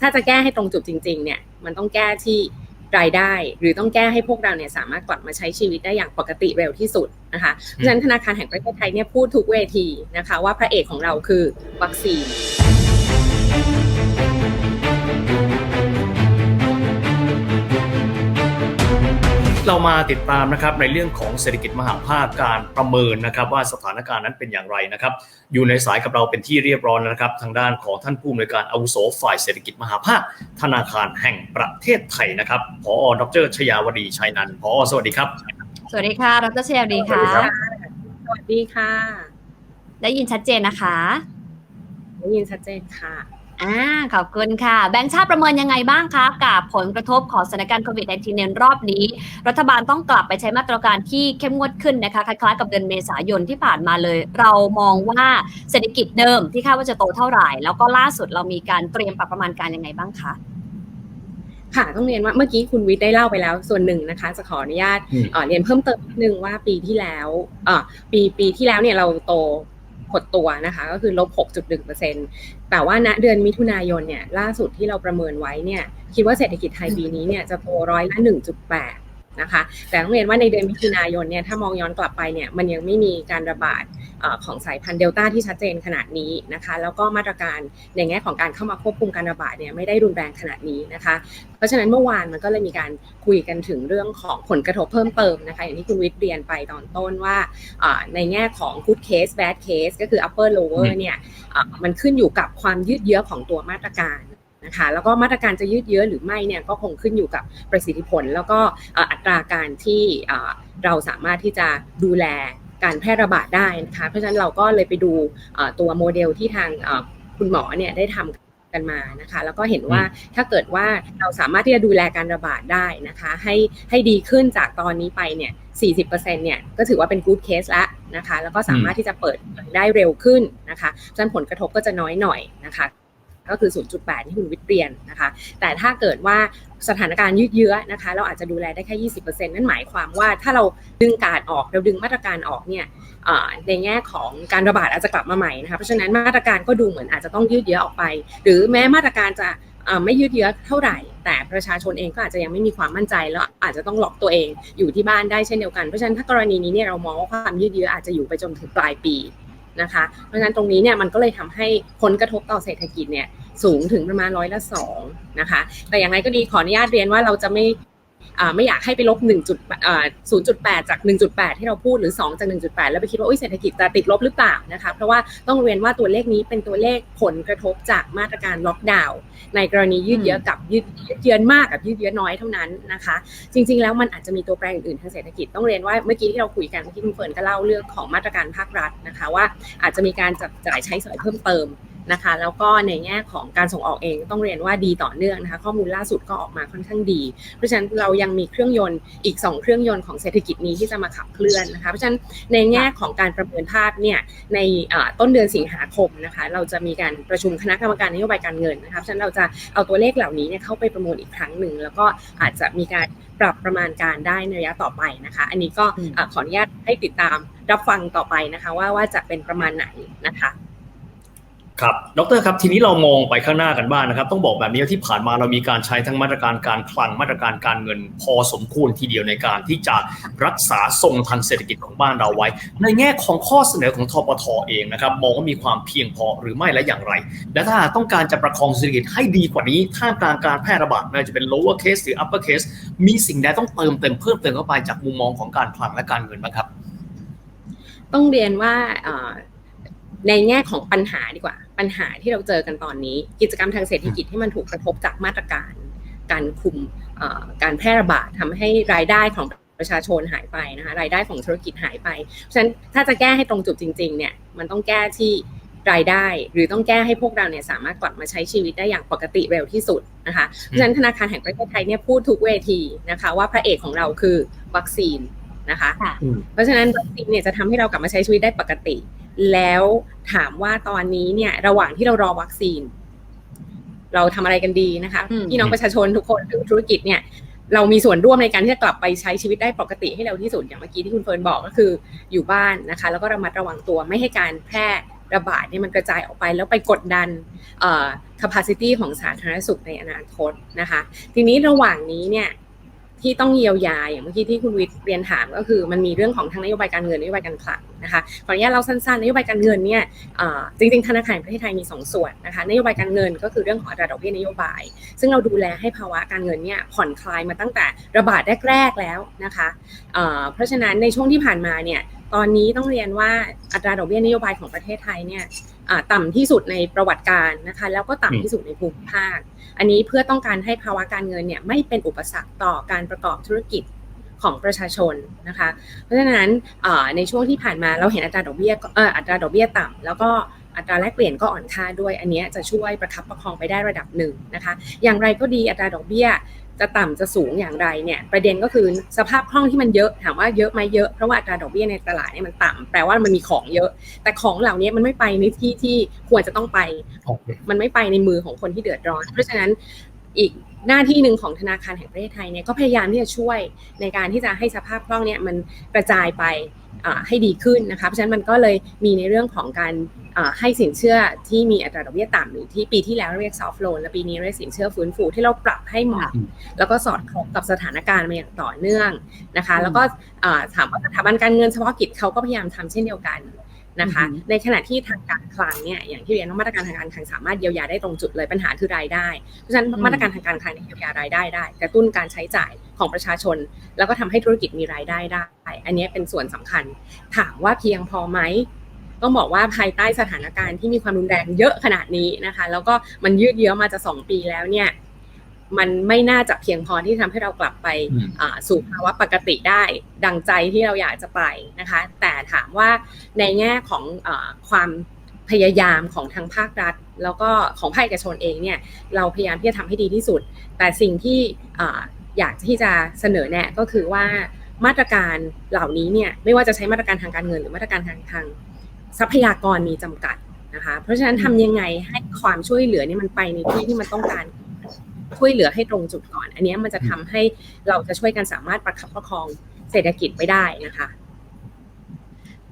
ถ้าจะแก้ให้ตรงจุดจริง ๆ เนี่ย มันต้องแก้ที่รายได้ หรือต้องแก้ให้พวกเราเนี่ยสามารถกลับมาใช้ชีวิตได้อย่างปกติเร็วที่สุดนะคะ เพราะฉะนั้นธนาคารแห่งประเทศไทยเนี่ยพูดทุกเวทีนะคะ ว่าพระเอกของเราคือวัคซีน เรามาติดตามนะครับในเรื่องของเศรษฐกิจมหาภาคการประเมินนะครับ ว่าสถานการณ์นั้นเป็นอย่างไรนะครับ อยู่ในสายกับเราเป็นที่เรียบร้อยแล้วนะครับ ทางด้านของท่านผู้อำนวยการอาวุโสฝ่ายเศรษฐกิจมหาภาค ธนาคารแห่งประเทศไทยนะครับผอดรชยาวดีชัยนันท์ผอสวัสดีครับ สวัสดีค่ะดรเชลดีค่ะสวัสดีครับสวัสดีค่ะ ได้ยินชัดเจนนะคะ ได้ยินชัดเจนค่ะ อ่าขอบคุณค่ะ แบงค์ชาติประเมินยังไงบ้างคะกับผลกระทบของสถานการณ์โควิด -19 ในรอบนี้ รัฐบาลต้องกลับไปใช้มาตรการที่เข้มงวดขึ้นนะคะ คล้ายๆกับเดือนเมษายนที่ผ่านมาเลย เรามองว่าเศรษฐกิจเดิมที่คาดว่าจะโตเท่าไหร่ แล้วก็ล่าสุดเรามีการเตรียมปรับประมาณการยังไงบ้างคะค่ะต้องเรียนว่าเมื่อกี้คุณวิทย์ได้เล่าไปแล้วส่วนหนึ่งนะคะ จะขออนุญาตเรียนเพิ่มเติมนิดนึงว่าปีที่แล้วปีปีที่แล้วเนี่ยเราโต หดตัวนะคะ ก็คือลบ 6.1%แต่ว่าณเดือนมิถุนายนเนี่ยล่าสุดที่เราประเมินไว้เนี่ยคิดว่าเศรษฐกิจไทยปีนี้เนี่ยจะโตร้อยละ 1.8นะคะแต่ต้องเรียนว่าในเดือนมิถุนายนเนี่ยถ้ามองย้อนกลับไปเนี่ยมันยังไม่มีการระบาด ของสายพันธุ์เดลต้าที่ชัดเจนขนาดนี้นะคะแล้วก็มาตรการในแง่ของการเข้ามาควบคุมการระบาดเนี่ยไม่ได้รุนแรงขนาดนี้นะคะ เพราะฉะนั้นเมื่อวานมันก็เลยมีการคุยกันถึงเรื่องของผลกระทบเพิ่มเติมนะคะอย่างที่คุณวิทย์เรียนไปตอนต้นว่าอ่าในแง่ของ good case bad case ก็คือ upper lower อืมเนี่ยอ่ามันขึ้นอยู่กับความยืดเยื้อของตัวมาตรการนะคะแล้วก็มาตรการจะยืดเยื้อหรือไม่เนี่ยก็คงขึ้นอยู่กับประสิทธิผล แล้วก็อ่าอัตราการที่อ่าเราสามารถที่จะดูแล การแพร่ระบาดได้นะคะเพราะฉะนั้นเราก็เลยไปดูอ่าตัวโมเดลที่ทางอ่าคุณหมอเนี่ยได้ทำกันมานะคะแล้วก็เห็นว่าถ้าเกิดว่าเราสามารถที่จะดูแลการระบาดได้นะคะให้ให้ดีขึ้นจากตอนนี้ไปเนี่ย40%เนี่ยก็ถือว่าเป็น good case แล้วนะคะแล้วก็สามารถที่จะเปิดได้เร็วขึ้นนะคะฉะนั้นผลกระทบก็จะน้อยหน่อยนะคะ ก็คือ 0.8 ที่คุณวิทย์เรียนนะคะ แต่ถ้าเกิดว่าสถานการณ์ยืดเยื้อนะคะ เราอาจจะดูแลได้แค่ 20%นั่นหมายความว่าถ้าเราดึงการออกเราดึงมาตรการออกเนี่ยในแง่ของการระบาดอาจจะกลับมาใหม่นะคะ เพราะฉะนั้นมาตรการก็ดูเหมือนอาจจะต้องยืดเยื้อออกไป หรือแม้มาตรการจะไม่ยืดเยื้อเท่าไหร่ แต่ประชาชนเองก็อาจจะยังไม่มีความมั่นใจแล้วอาจจะต้องล็อกตัวเองอยู่ที่บ้านได้เช่นเดียวกัน เพราะฉะนั้นถ้ากรณีนี้เนี่ยเรามองว่าความยืดเยื้ออาจจะอยู่ไปจนถึงปลายปี นะคะ เพราะฉะนั้นตรงนี้เนี่ยมันก็เลยทำให้ผลกระทบต่อเศรษฐกิจเนี่ยสูงถึงประมาณร้อยละสองนะคะ แต่อย่างไรก็ดีขออนุญาตเรียนว่าเราจะไม่ ไม่อยากให้ไปลบ1จุดอ่า0.8 จาก 1.8 ที่เราพูดหรือ 2 จาก 1.8 แล้วไปคิดว่าเศรษฐกิจจะติดลบหรือเปล่านะคะเพราะว่าต้องเรียนว่าตัวเลขนี้เป็นตัวเลขผลกระทบจากมาตรการล็อกดาวน์ในกรณียืดเยื้อกับยืดยืดเยื้อมากกับยืดเยื้อน้อยเท่านั้นนะคะ จริง ๆ แล้วมันอาจจะมีตัวแปรอื่นๆทางเศรษฐกิจต้องเรียนว่าเมื่อกี้ที่เราคุยกันเมื่อกี้คุณเฟิร์นก็เล่าเรื่องของมาตรการภาครัฐนะคะว่าอาจจะมีการจับจ่ายใช้สอยเพิ่มเติม นะคะ แล้วก็ในแง่ของการส่งออกเองต้องเรียนว่าดีต่อเนื่องนะคะ ข้อมูลล่าสุดก็ออกมาค่อนข้างดี เพราะฉะนั้นเรายังมีเครื่องยนต์อีก 2 เครื่องยนต์ของเศรษฐกิจนี้ที่จะมาขับเคลื่อนนะคะ เพราะฉะนั้นในแง่ของการประเมินภาพเนี่ยในอ่าต้นเดือนสิงหาคมนะคะ เราจะมีการประชุมคณะกรรมการนโยบายการเงินนะคะเพราะฉะนั้นเราจะเอาตัวเลขเหล่านี้เนี่ยเข้าไปประมวลอีกครั้งหนึ่งแล้วก็อาจจะมีการปรับประมาณการได้ในระยะต่อไปนะคะ อันนี้ก็อืมอ่าขออนุญาตให้ติดตามรับฟังต่อไปนะคะ ว่าว่าจะเป็นประมาณไหนนะคะ ครับดรครับทีนี้เรามองไปข้างหน้ากันบ้างนะครับ ต้องบอกแบบนี้ว่าที่ผ่านมาเรามีการใช้ทั้งมาตรการการคลังมาตรการการเงินพอสมควรทีเดียวในการที่จะรักษาทรงทางเศรษฐกิจของบ้านเราไว้ ในแง่ของข้อเสนอของทปทเองนะครับมองว่ามีความเพียงพอหรือไม่และอย่างไร และถ้าต้องการจะประคองเศรษฐกิจให้ดีกว่านี้ท่ามกลางการแพร่ระบาดไม่ว่าจะเป็น lower case หรือ upper case มีสิ่งใดต้องเติมเต็มเพิ่มเติมเข้าไปจากมุมมองของการคลังและการเงินบ้างครับ ต้องเรียนว่าเอ่อในแง่ของปัญหาดีกว่า ปัญหาที่เราเจอกันตอนนี้ กิจกรรมทางเศรษฐกิจที่มันถูกกระทบจากมาตรการ การคุมเอ่อการแพร่ระบาดทำให้รายได้ของประชาชนหายไปนะคะรายได้ของธุรกิจหายไปเพราะฉะนั้นถ้าจะแก้ให้ตรงจุดจริง ๆ เนี่ยมันต้องแก้ที่รายได้ หรือต้องแก้ให้พวกเราเนี่ยสามารถกลับมาใช้ชีวิตได้อย่างปกติเร็วที่สุดนะคะเพราะฉะนั้นธนาคารแห่งประเทศไทยเนี่ยพูดทุกเวทีนะคะว่าพระเอกของเราคือวัคซีนนะคะค่ะเพราะฉะนั้นวัคซีนเนี่ยจะทำให้เรากลับมาใช้ชีวิตได้ปกติ แล้วถามว่าตอนนี้เนี่ยระหว่างที่เรารอวัคซีน เราทำอะไรกันดีนะคะอืมพี่น้องประชาชนทุกคนหรือธุรกิจเนี่ยเรามีส่วนร่วมในการที่จะกลับไปใช้ชีวิตได้ปกติให้เร็วที่สุดอย่างเมื่อกี้ที่คุณเฟิร์นบอกก็คืออยู่บ้านนะคะ แล้วก็ระมัดระวังตัวไม่ให้การแพร่ระบาดเนี่ยมันกระจายออกไปแล้วไปกดดันเอ่อ capacity ของสาธารณสุขในอนาคตนะคะ ทีนี้ระหว่างนี้เนี่ยที่ต้องเยียวยาอย่างเมื่อกี้ที่คุณวิทย์เรียนถามก็คือ มันมีเรื่องของทางนโยบายการเงินนโยบายการคลังนะคะขออนุญาตเราสั้นๆนโยบายการเงินเนี่ยจริงๆธนาคารประเทศไทยมีสองส่วนนะคะนโยบายการเงินก็คือเรื่องของอัตราดอกเบี้ยนโยบาย ซึ่งเราดูแลให้ภาวะการเงินเนี่ยผ่อนคลายมาตั้งแต่ระบาดแรกๆแล้วนะคะเพราะฉะนั้นในช่วงที่ผ่านมาเนี่ยตอนนี้ต้องเรียนว่าอัตราดอกเบี้ยนโยบายของประเทศไทยเนี่ยอ่าต่ำที่สุดในประวัติการนะคะแล้วก็ต่ำที่สุดในภูมิภาค อันนี้เพื่อต้องการให้ภาวะการเงินเนี่ยไม่เป็นอุปสรรคต่อการประกอบธุรกิจ ของประชาชนนะคะ เพราะฉะนั้นเอ่อในช่วงที่ผ่านมาเราเห็นอัตราดอกเบี้ยก็เอ่ออัตราดอกเบี้ยต่ำแล้วก็อัตราแลกเปลี่ยนก็อ่อนค่าด้วย อันเนี้ยจะช่วยประคับประคองไปได้ระดับหนึ่งนะคะ อย่างไรก็ดีอัตราดอกเบี้ยจะต่ำจะสูงอย่างไรเนี่ยประเด็นก็คือสภาพคล่องที่มันเยอะถามว่าเยอะไหมเยอะเพราะว่าอัตราดอกเบี้ยในตลาดเนี่ยมันต่ำแปลว่ามันมีของเยอะ แต่ของเหล่านี้มันไม่ไปในที่ที่ควรจะต้องไปโอเคมันไม่ไปในมือของคนที่เดือดร้อน เพราะฉะนั้นอีก หน้าที่หนึ่งของธนาคารแห่งประเทศไทยเนี่ยก็พยายามที่จะช่วยในการที่จะให้สภาพคล่องเนี่ยมันกระจายไปอ่าให้ดีขึ้นนะคะเพราะฉะนั้นมันก็เลยมีในเรื่องของการอ่าให้สินเชื่อที่มีอัตราดอกเบี้ยต่ำหรือที่ปีที่แล้วเรียก soft loan และปีนี้เรียกสินเชื่อฟื้นฟูที่เราปรับให้เหมาะอืมแล้วก็สอดคล้องกับสถานการณ์มาอย่างต่อเนื่องนะคะอืมแล้วก็อ่าถามว่าสถาบันการเงินเฉพาะกิจเขาก็พยายามทำเช่นเดียวกัน นะคะอือหือในขณะที่ทางการคลังเนี่ยอย่างที่เรียนว่ามาตรการทางการคลังสามารถเยียวยาได้ตรงจุดเลยปัญหาคือรายได้ เพราะฉะนั้นมาตรการทางการคลังเนี่ยเยียวยารายได้ได้ กระตุ้นการใช้จ่ายของประชาชน แล้วก็ทำให้ธุรกิจมีรายได้ได้ อันนี้เป็นส่วนสำคัญ ถามว่าเพียงพอไหมต้องบอกว่าภายใต้สถานการณ์ที่มีความรุนแรงเยอะขนาดนี้นะคะ แล้วก็มันยืดเยื้อมาจะสองปีแล้วเนี่ย มันไม่น่าจะเพียงพอที่ทำให้เรากลับไปอืมอ่าสู่ภาวะปกติได้ดังใจที่เราอยากจะไปนะคะ แต่ถามว่าในแง่ของอาความพยายามของทางภาครัฐ แล้วก็ของภาคเอกชนเองเนี่ยเราพยายามที่จะทำให้ดีที่สุด แต่สิ่งที่อ่าอยากที่จะเสนอแนะก็คือว่ามาตรการเหล่านี้เนี่ยไม่ว่าจะใช้มาตรการทางการเงิน หรือมาตรการทางทางทรัพยากรมีจำกัดนะคะเพราะฉะนั้นทำยังไงให้ความช่วยเหลือเนี่ยมันไปในที่ที่มันต้องการ ช่วยเหลือให้ตรงจุดก่อน อันนี้มันจะทำให้เราจะช่วยกันสามารถประคับประคองเศรษฐกิจไว้ได้นะคะ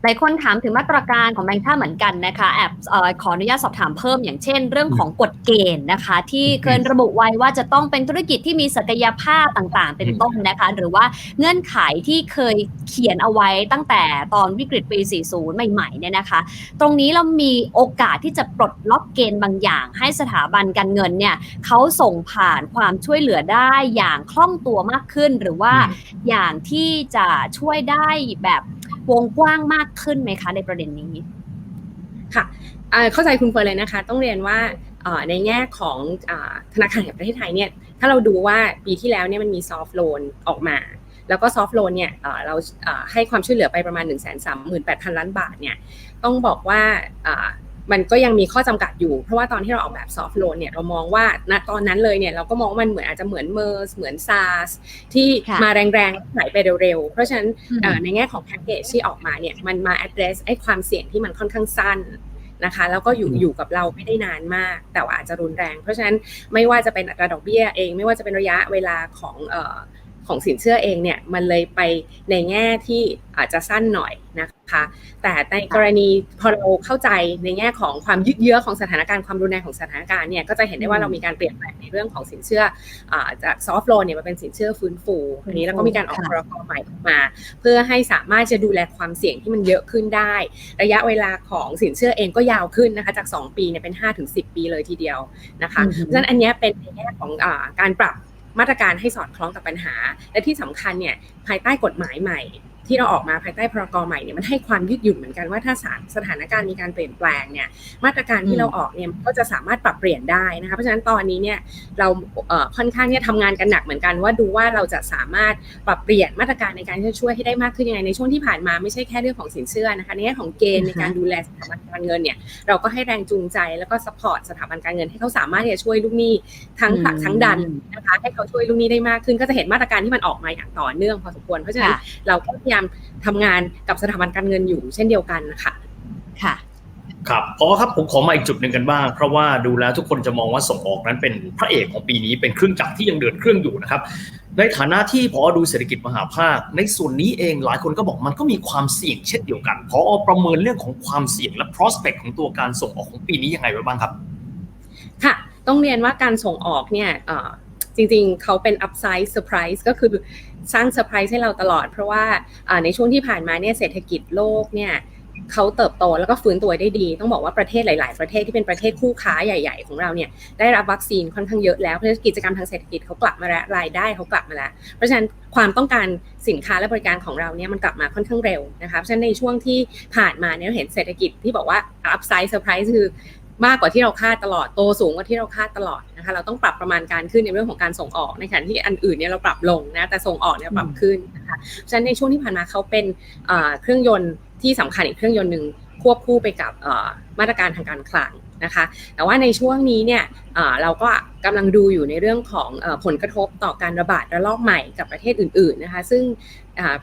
หลายคนถามถึงมาตรการของแบงค์ชาติเหมือนกันนะคะแอบเออขออนุญาตสอบถามเพิ่มอย่างเช่น เรื่องของกฎเกณฑ์นะคะ ที่เคยระบุไว้ว่าจะต้องเป็นธุรกิจที่มีศักยภาพต่างๆ เป็นต้นนะคะ หรือว่าเงื่อนไขที่เคยเขียนเอาไว้ตั้งแต่ตอนวิกฤตปี 40 ใหม่ๆเนี่ยนะคะ ตรงนี้เรามีโอกาสที่จะปลดล็อกเกณฑ์บางอย่าง ให้สถาบันการเงินเนี่ยเขาส่งผ่านความช่วยเหลือได้อย่างคล่องตัวมากขึ้น หรือว่าอย่างที่จะช่วยได้แบบ วงกว้างมากขึ้นไหมคะในประเด็นนี้ ค่ะเข้าใจคุณเฟิร์นเลยนะคะ ต้องเรียนว่าในแง่ของธนาคารแห่งประเทศไทยเนี่ยถ้าเราดูว่าปีที่แล้วเนี่ยมันมีซอฟท์โลนออกมา แล้วก็ซอฟท์โลนเนี่ยเราให้ความช่วยเหลือไปประมาณ 1 3 8 0 0 0 ล้านบาทเนี่ยต้องบอกว่า มันก็ยังมีข้อจำกัดอยู่ เพราะว่าตอนที่เราออกแบบซอฟ t ์โลนเนี่ยเรามองว่าณตอนนั้นเลยเนี่ยเราก็มองว่ามันเหมือนอาจจะเหมือนเมอร์สเหมือนซาร์สที่ค่ะมาแรงๆไหลไปเร็วๆ เพราะฉะนั้นอืมเอ่อในแง่ของแพ็กเกจที่ออกมาเนี่ยมันมา address ไอ้ความเสี่ยงที่มันค่อนข้างสั้นนะคะแล้วก็อยู่อืมอยู่กับเราไม่ได้นานมาก แต่ว่าอาจจะรุนแรง เพราะฉะนั้นไม่ว่าจะเป็นอัตราดอกเบี้ยเอง ไม่ว่าจะเป็นระยะเวลาของเอ่อ ของสินเชื่อเองเนี่ยมันเลยไปในแง่ที่อาจจะสั้นหน่อยนะคะ แต่ในกรณีพอเราเข้าใจในแง่ของความยืดเยื้อของสถานการณ์ความรุนแรงของสถานการณ์เนี่ยก็จะเห็นได้ว่าเรามีการเปลี่ยนแปลงในเรื่องของสินเชื่ออาจากซอฟ t ์โลนเนี่ยมาเป็นสินเชื่อฟื้นฟูอันนี้แล้วก็มีการออกค่ะพรกใหม่ออกมา เพื่อให้สามารถจะดูแลความเสี่ยงที่มันเยอะขึ้นได้ ระยะเวลาของสินเชื่อเองก็ยาวขึ้นนะคะจาก 2 ปีเนี่ยเป็น5-10 ปีเลยทีเดียวนะคะอือฮึเพราะฉะนั้นอันเนี้ยเป็นในแง่ของอาการปรับ มาตรการให้สอดคล้องกับปัญหา และที่สำคัญเนี่ยภายใต้กฎหมายใหม่ ที่เราออกมาภายใต้พรกใหม่เนี่ยมันให้ความยืดหยุ่นเหมือนกันว่าถ้าสถานสถานการณ์มีการเปลี่ยนแปลงเนี่ยมาตรการที่เราออกเนี่ยก็จะสามารถปรับเปลี่ยนได้นะคะเพราะฉะนั้นตอนนี้เนี่ยเราเอ่อค่อนข้างที่จะทำงานกันหนักเหมือนกันว่าดูว่าเราจะสามารถปรับเปลี่ยนมาตรการในการที่จะช่วยให้ได้มากขึ้นยังไงในช่วงที่ผ่านมาไม่ใช่แค่เรื่องของสินเชื่อนะคะในแง่ของเกณฑ์ในการดูแลสถาบันการเงินเนี่ยเราก็ให้แรงจูงใจแล้วก็สปอร์ตสถาบันการเงินให้เขาสามารถที่จะช่วยลูกหนี้ทั้งผลักอืมทั้งดันนะคะให้เขาช่วยลูกหนี้ได้มากขึ้น ก็จะเห็นมาตรการที่มันออกมาอย่างต่อเนื่องพอสมควรเพราะฉะนั้นค่ะเราก็พยายามทำงานกับสถาบันการเงินอยู่เช่นเดียวกันนะคะค่ะครับพอครับผมขอมาอีกจุดหนึ่งกันบ้าง เพราะว่าดูแล้วทุกคนจะมองว่าส่งออกนั้นเป็นพระเอกของปีนี้เป็นเครื่องจักรที่ยังเดินเครื่องอยู่นะครับในฐานะที่พอดูเศรษฐกิจมหาภาค ในส่วนนี้เองหลายคนก็บอกมันก็มีความเสี่ยงเช่นเดียวกันพอประเมินเรื่องของความเสี่ยงและ prospect ของตัวการส่งออกของปีนี้ยังไงไว้บ้างครับ ค่ะ ต้องเรียนว่าการส่งออกเนี่ยเอ่อ จริงๆ เขาเป็น upside surprise ก็คือสร้างเซอร์ไพรส์ให้เราตลอด เพราะว่าในช่วงที่ผ่านมาเนี่ยเศรษฐกิจโลกเนี่ยเขาเติบโตแล้วก็ฟื้นตัวได้ดี ต้องบอกว่าประเทศหลาย ๆ ประเทศที่เป็นประเทศคู่ค้าใหญ่ ๆ ของเราเนี่ยได้รับวัคซีนค่อนข้างเยอะแล้วเพราะกิจกรรมทางเศรษฐกิจเขากลับมาแล้วรายได้เขากลับมาแล้ว เพราะฉะนั้นความต้องการสินค้าและบริการของเราเนี่ยมันกลับมาค่อนข้างเร็วนะคะเพราะฉะนั้นในช่วงที่ผ่านมาเนี่ยเราเห็นเศรษฐกิจที่บอกว่า upside surprise คือ มากกว่าที่เราคาดตลอดโตสูงกว่าที่เราคาดตลอดนะคะเราต้องปรับประมาณการขึ้นในเรื่องของการส่งออกในขณะที่อันอื่นเนี่ยเราปรับลงนะแต่ส่งออกเนี่ยปรับขึ้นนะคะเพราะฉะนั้นในช่วงที่ผ่านมาเขาเป็นเครื่องยนต์ที่สำคัญอีกเครื่องยนต์หนึ่งควบคู่ไปกับมาตรการทางการคลัง นะคะ แต่ว่าในช่วงนี้เนี่ยเราก็กำลังดูอยู่ในเรื่องของผลกระทบต่อการระบาดระลอกใหม่กับประเทศอื่นๆนะคะ ซึ่ง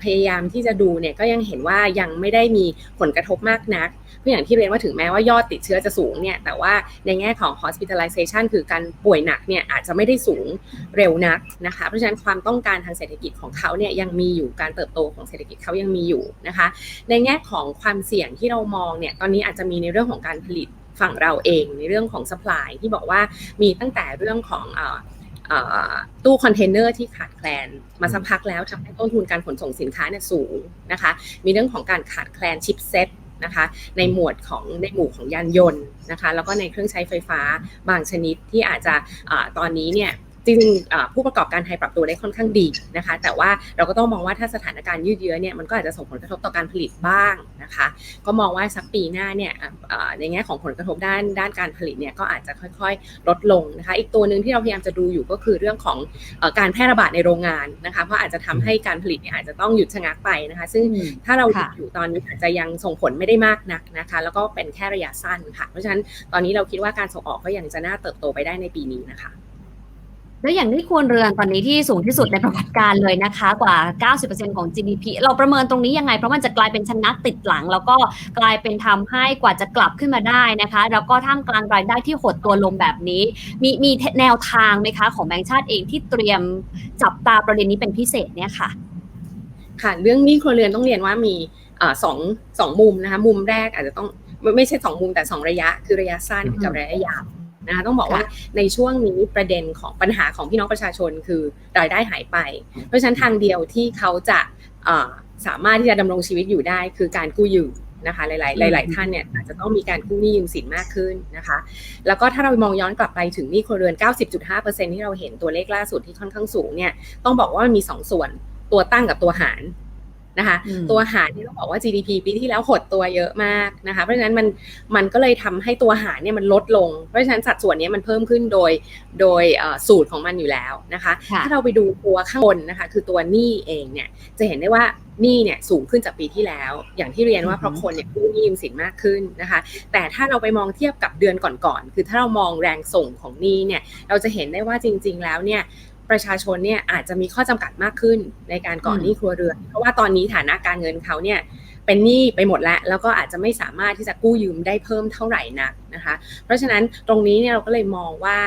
พยายามที่จะดูเนี่ยก็ยังเห็นว่ายังไม่ได้มีผลกระทบมากนักเพราะอย่างที่เรียนว่าถึงแม้ว่ายอดติดเชื้อจะสูงเนี่ยแต่ว่าในแง่ของ hospitalization คือการป่วยหนักเนี่ยอาจจะไม่ได้สูงเร็วนักนะคะเพราะฉะนั้นความต้องการทางเศรษฐกิจของเขาเนี่ยยังมีอยู่การเติบโตของเศรษฐกิจเขายังมีอยู่นะคะ ในแง่ของความเสี่ยงที่เรามองเนี่ยตอนนี้อาจจะมีในเรื่องของการผลิต ฝั่งเราเองในเรื่องของ supply ที่บอกว่ามีตั้งแต่เรื่องของตู้คอนเทนเนอร์ที่ขาดแคลนมาสักพักแล้วทำให้ต้นทุนการขนส่งสินค้าเนี่ยสูงนะคะ มีเรื่องของการขาดแคลนชิปเซ็ตนะคะในหมวดของในหมู่ของยานยนต์นะคะแล้วก็ในเครื่องใช้ไฟฟ้าบางชนิดที่อาจจะตอนนี้เนี่ย จริงๆอ่าผู้ประกอบการไทยปรับตัวได้ค่อนข้างดีนะคะ แต่ว่าเราก็ต้องมองว่าถ้าสถานการณ์ยืดเยื้อเนี่ยมันก็อาจจะส่งผลกระทบต่อการผลิตบ้างนะคะ ก็มองว่าสักปีหน้าเนี่ยอ่าอ่าในแง่ของผลกระทบด้านด้านการผลิตเนี่ยก็อาจจะค่อยๆ ลดลงนะคะ อีกตัวหนึ่งที่เราพยายามจะดูอยู่ก็คือเรื่องของเออการแพร่ระบาดในโรงงานนะคะเพราะอาจจะทำให้การผลิตเนี่ยอาจจะต้องหยุดชะงักไปนะคะ ซึ่งอืมถ้าเราหยุดค่ะอยู่ตอนนี้อาจจะยังส่งผลไม่ได้มากนักนะคะ แล้วก็เป็นแค่ระยะสั้นค่ะ เพราะฉะนั้นตอนนี้เราคิดว่าการส่งออกก็ยังจะน่าเติบโตไปได้ในปีนี้นะคะ แล้วอย่างที่ควรเรือนตอนนี้ที่สูงที่สุดในประวัติการเลยนะคะ กว่า 90%ของ GDP เราประเมินตรงนี้ยังไง เพราะมันจะกลายเป็นชนักติดหลัง แล้วก็กลายเป็นทำให้กว่าจะกลับขึ้นมาได้นะคะ แล้วก็ท่ามกลางรายได้ที่หดตัวลงแบบนี้ มีมีแนวทางไหมคะ ของแบงก์ชาติเองที่เตรียมจับตาประเด็นนี้เป็นพิเศษเนี่ยค่ะ ค่ะเรื่องนี้ครัวเรือนต้องเรียนว่ามีอสองสองมุมนะคะมุมแรกอาจจะต้องไม่ไม่ใช่สองมุมแต่สองระยะคือระยะสั้นกับระยะยาว นะคะต้องบอกว่าในช่วงนี้ประเด็นของปัญหาของพี่น้องประชาชนคือรายได้หายไป เพราะฉะนั้นทางเดียวที่เขาจะเอ่อสามารถที่จะดำรงชีวิตอยู่ได้คือการกู้ยืมนะคะหลายๆหลาย ๆ ท่านเนี่ยอาจจะต้องมีการกู้หนี้ยืมสินมากขึ้นนะคะ แล้วก็ถ้าเรามองย้อนกลับไปถึงหนี้ครัวเรือน 90.5%ที่เราเห็นตัวเลขล่าสุดที่ค่อนข้างสูงเนี่ยต้องบอกว่ามันมีสองส่วนตัวตั้งกับตัวหาร นะคะอืมตัวหารที่ต้องบอกว่า GDP ปีที่แล้วหดตัวเยอะมากนะคะ เพราะฉะนั้นมันมันก็เลยทำให้ตัวหารเนี่ยมันลดลง เพราะฉะนั้นสัดส่วนเนี้ยมันเพิ่มขึ้นโดยโดยเอ่อสูตรของมันอยู่แล้วนะคะค่ะถ้าเราไปดูตัวข้างบนนะคะ คือตัวหนี้เองเนี่ยจะเห็นได้ว่าหนี้เนี่ยสูงขึ้นจากปีที่แล้ว อย่างที่เรียนว่าเพราะคนเนี่ยกู้หนี้ยืมสินมากขึ้นนะคะ แต่ถ้าเราไปมองเทียบกับเดือนก่อนๆคือถ้าเรามองแรงส่งของหนี้เนี่ยเราจะเห็นได้ว่าจริง ๆ แล้วเนี่ย ประชาชนเนี่ยอาจจะมีข้อจำกัดมากขึ้นในการก่อนอืมหนี้ครัวเรือน เพราะว่าตอนนี้ฐานะการเงินเขาเนี่ยเป็นหนี้ไปหมดแล้ว แล้วก็อาจจะไม่สามารถที่จะกู้ยืมได้เพิ่มเท่าไหร่นักนะคะ เพราะฉะนั้นตรงนี้เนี่ยเราก็เลยมองว่า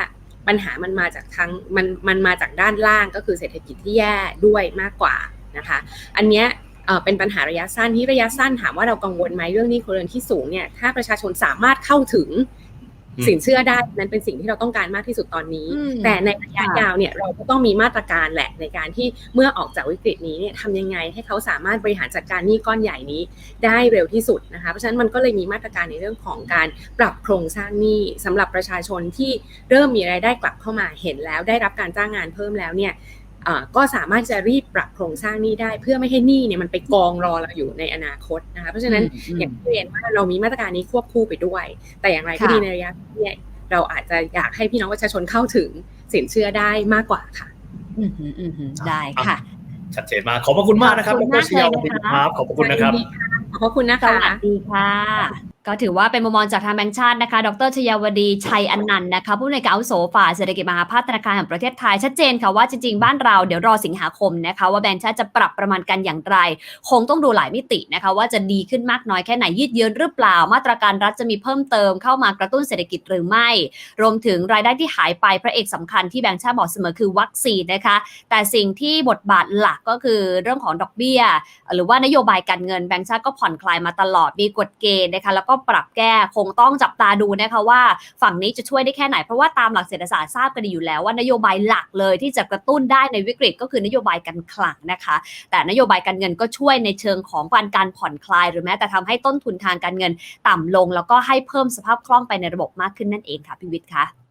ปัญหามันมาจากทั้งมันมันมาจากด้านล่างก็คือเศรษฐกิจที่แย่ด้วยมากกว่านะคะ อันเนี้ยเอ่อเป็นปัญหาระยะสั้นที่ระยะสั้นถามว่าเรากังวลไหมเรื่องหนี้ครัวเรือนที่สูงเนี่ยถ้าประชาชนสามารถเข้าถึงอืม สินเชื่อได้นั้นเป็นสิ่งที่เราต้องการมากที่สุดตอนนี้อืมแต่ในระยะค่ะยาวเนี่ยเราก็ต้องมีมาตรการแหละในการที่เมื่อออกจากวิกฤตนี้เนี่ยทำยังไงให้เขาสามารถบริหารจัดการหนี้ก้อนใหญ่นี้ได้เร็วที่สุดนะคะเพราะฉะนั้นมันก็เลยมีมาตรการในเรื่องของการปรับโครงสร้างหนี้สำหรับประชาชนที่เริ่มมีรายได้กลับเข้ามาเห็นแล้วได้รับการจ้างงานเพิ่มแล้วเนี่ยเอ่อ ก็สามารถจะรีบปรับโครงสร้างหนี้ได้ เพื่อไม่ให้หนี้เนี่ยมันไปกองรอเราอยู่ในอนาคตนะคะเพราะฉะนั้นอืมอย่างที่เรียนว่าเรามีมาตรการนี้ควบคู่ไปด้วย แต่อย่างไรก็ค่ะดีในระยะเนี่ยเราอาจจะอยากให้พี่น้องประชาชนเข้าถึงสินเชื่อได้มากกว่าค่ะอืมอืมอืมอืมได้ค่ะ ชัดเจนมากขอบพระคุณมากนะครับขอบดคุณรมากชยาเลยวัฒนะคะนครับขอบพระคุณนะครับยินดีค่ะขอบพระคุณนะสคะวัสดีค่ะ ก็ถือว่าเป็นมุมมองจากทางแบงค์ชาตินะคะ ดรชยาวดีชัยอนันต์นะคะ ผู้อำนวยการอาวุโสฝ่ายเศรษฐกิจมหาภาคธนาคารแห่งประเทศไทย ชัดเจนค่ะว่าจริงๆ บ้านเราเดี๋ยวรอสิงหาคมนะคะ ว่าแบงค์ชาติจะปรับประมาณกันอย่างไร คงต้องดูหลายมิตินะคะ ว่าจะดีขึ้นมากน้อยแค่ไหนยืดเยื้อหรือเปล่า มาตรการรัฐจะมีเพิ่มเติมเข้ามากระตุ้นเศรษฐกิจหรือไม่ รวมถึงรายได้ที่หายไปพระเอกสำคัญที่แบงค์ชาติบอกเสมอคือวัคซีนนะคะ แต่สิ่งที่บทบาทหลักก็คือเรื่องของดอกเบี้ย หรือว่านโยบายการเงินแบงก์ชาติก็ผ่อนคลายมาตลอดมีกฎเกณฑ์นะคะแล้วก็็ปรับแก้คงต้องจับตาดูนะคะว่าฝั่งนี้จะช่วยได้แค่ไหน เพราะว่าตามหลักเศรษฐศาสตร์ทราบกันอยู่แล้วว่านโยบายหลักเลยที่จะกระตุ้นได้ในวิกฤตก็คือนโยบายการคลังนะคะ แต่นโยบายการเงินก็ช่วยในเชิงของการการผ่อนคลาย หรือแม้แต่ทำให้ต้นทุนทางการเงินต่ำลง แล้วก็ให้เพิ่มสภาพคล่องไปในระบบมากขึ้นนั่นเองค่ะพิวิทย์คะ